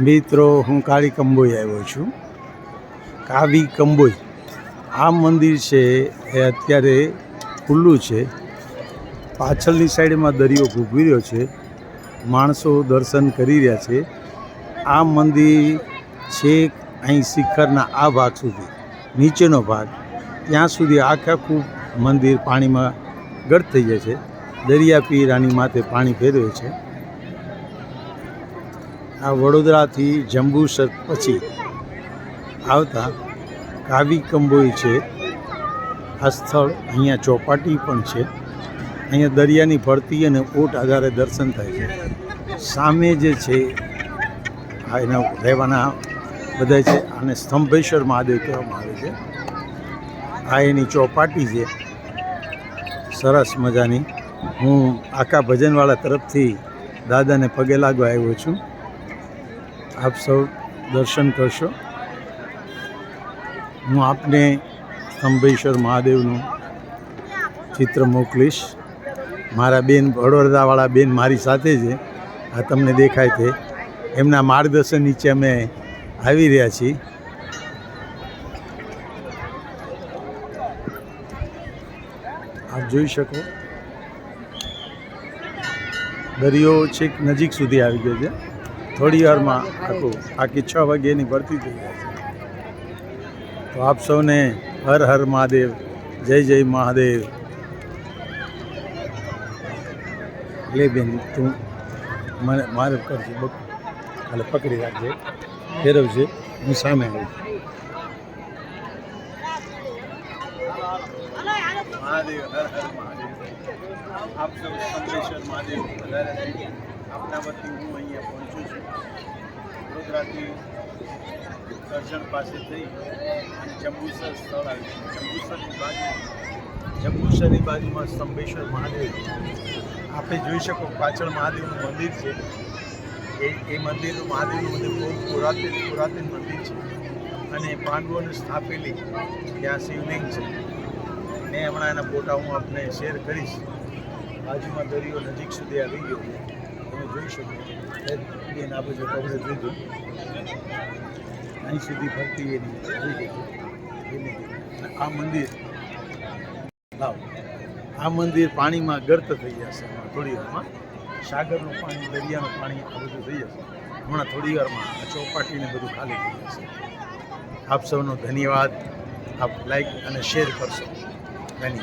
મિત્રો, હું કાળી કંબોઈ આવ્યો છું. કાવી કંબોઈ. આ મંદિર છે, એ અત્યારે ખુલ્લું છે. પાછળની સાઈડમાં દરિયો ઘૂઘવી છે. માણસો દર્શન કરી રહ્યા છે. આ મંદિર છેક અહીં શિખરના આ ભાગ સુધી, નીચેનો ભાગ. ત્યાં સુધી આખે આખું મંદિર પાણીમાં ગઢ થઈ જાય છે. દરિયા પી રાની માથે પાણી ફેરવે છે. આ વડોદરાથી જંબુસર પછી આવતા કાવી કંબોઈ છે. આ સ્થળ અહીંયા ચોપાટી પણ છે. અહીંયા દરિયાની ભરતી અને ઓટ આધારે દર્શન થાય છે. સામે જે છે, આ એના રહેવાના બધા છે. આને સ્તંભેશ્વર મહાદેવ કહેવામાં આવે છે. આ એની ચોપાટી છે. સરસ મજાની. હું આખા ભજનવાળા તરફથી દાદાને પગે લાગવા આવ્યો છું. આપ સૌ દર્શન કરશો. હું આપને સ્તંભેશ્વર મહાદેવનું ચિત્ર મોકલીશ. મારા બેન, વડોદરાવાળા બેન મારી સાથે છે. આ તમને દેખાય છે. એમના માર્ગદર્શન નીચે અમે આવી રહ્યા છીએ. આપ જોઈ શકો. દરિયો છેક નજીક સુધી આવી ગયો છે. થોડી વારમાં આખું, આખી છ વાગ્યાની ભરતી થઈ જાય છે. તો આપ સૌને હર હર મહાદેવ, જય જય મહાદેવ. લે બેન, તું મને મારે કરજે, બક. હાલે પકડી રાખજે. ફેરવજે, હું સામે આવું મહાદેવ, હર હર મહાદેવ. આપ સૌ સંગમેશ્વર મહાદેવ, વધારે આપના વતી હું અહીંયા પહોંચું છું. વડોદરાથી કરજણ પાસે થઈ અને જંબુસર સ્થળ આવ્યું જંબુસરની બાજુ જંબુસરની બાજુમાં સ્તંભેશ્વર મહાદેવ. આપણે જોઈ શકો પાછળ મહાદેવનું મંદિર છે. એ એ મંદિરનું મહાદેવનું મંદિર બહુ પુરાતન પુરાતન મંદિર છે. અને પાંડવોને સ્થાપેલી ત્યાં શિવલિંગ છે. મેં હમણાં એના ફોટા હું આપને શેર કરીશ. બાજુમાં દરિયો નજીક સુધી આવી ગયો તમે જોઈ શકો. બેન આ બધું કવરેજ લીધું. અહીં સુધી ફરતી એની. અને આ મંદિર. લાવ આ મંદિર પાણીમાં ગર્ત થઈ જશે થોડી વારમાં. સાગરનું પાણી, દરિયાનું પાણી આ બધું થઈ જશે. હમણાં થોડી વારમાં આ ચોપાટીને બધું ખાલી થઈ જશે. આપ સૌનો ધન્યવાદ. આપ લાઈક અને શેર કરશો. 那你